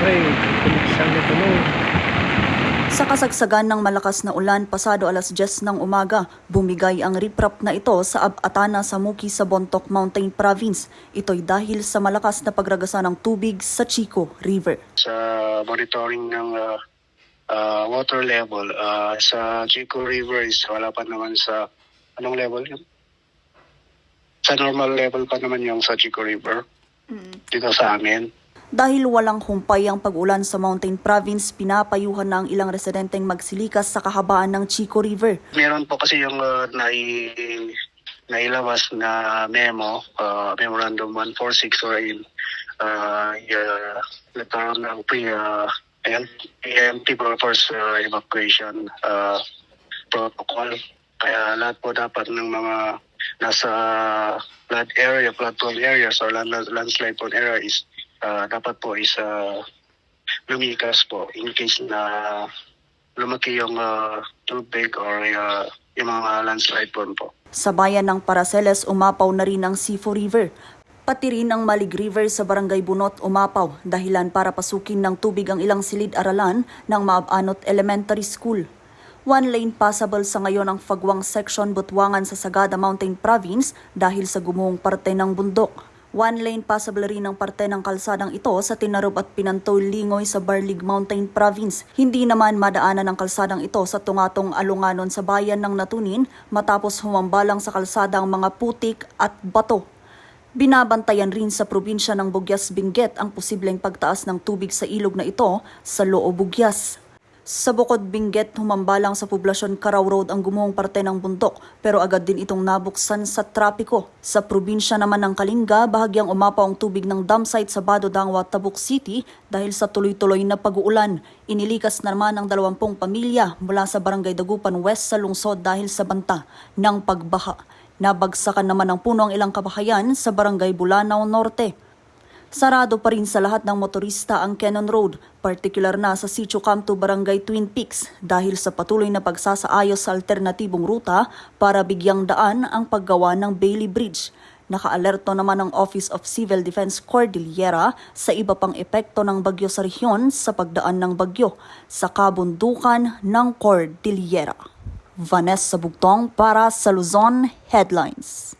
Siyempre, tumigsang na tunog. Sa kasagsagan ng malakas na ulan pasado alas 10 ng umaga, bumigay ang riprap na ito sa Abatana sa Muki sa Bontoc Mountain Province. Ito'y dahil sa malakas na pagragasa ng tubig sa Chico River. sa monitoring ng uh, uh, water level uh, sa Chico River is wala pa naman sa anong level yun? Sa normal level pa naman yung sa Chico River dito sa amin. Dahil walang humpay ang pag-ulan sa Mountain Province, pinapayuhan na ang ilang residenteng magsilikas sa kahabaan ng Chico River. Meron po kasi yung uh, nai, nailabas na memo, uh, Memorandum 146 wherein uh, uh, nagkaroon ng pre, uh, ayan, preemptive force uh, evacuation uh, protocol. Kaya lahat po dapat ng mga nasa flood area, flood prone areas or land, landslide prone area is uh, dapat po is uh, lumikas po in case na lumaki yung uh, tubig or uh, yung mga landslide prone po. Sa bayan ng Paraceles, umapaw na rin ang Sifo River. Pati rin ang Malig River sa Barangay Bunot umapaw, dahilan para pasukin ng tubig ang ilang silid-aralan ng Maabanot Elementary School. One lane passable sa ngayon ang Fagwang Section Butwangan sa Sagada Mountain Province dahil sa gumuhong parte ng bundok. One lane passable rin ang parte ng kalsadang ito sa Tinarob at Pinantol Lingoy sa Barlig Mountain Province. Hindi naman madaanan ang kalsadang ito sa tungatong alunganon sa bayan ng Natunin matapos humambalang sa kalsada ang mga putik at bato. Binabantayan rin sa probinsya ng Bugyas Benguet ang posibleng pagtaas ng tubig sa ilog na ito sa Loo Bugyas. Sa Bukod Benguet, humambalang sa poblasyon Caraw Road ang gumuhong parte ng bundok pero agad din itong nabuksan sa trapiko. Sa probinsya naman ng Kalinga, bahagyang umapaw ang tubig ng dam site sa Bado Dangwa, Tabuk City dahil sa tuloy-tuloy na pag-uulan. Inilikas na naman ang 20 pamilya mula sa Barangay Dagupan West sa lungsod dahil sa banta ng pagbaha. Nabagsakan naman ng puno ang ilang kabahayan sa Barangay Bulanao Norte. Sarado pa rin sa lahat ng motorista ang Cannon Road, partikular na sa Sitio Camto Barangay Twin Peaks dahil sa patuloy na pagsasaayos sa alternatibong ruta para bigyang daan ang paggawa ng Bailey Bridge. Nakaalerto naman ang Office of Civil Defense Cordillera sa iba pang epekto ng bagyo sa rehiyon sa pagdaan ng bagyo sa kabundukan ng Cordillera. Vanessa Bugtong para sa Luzon Headlines.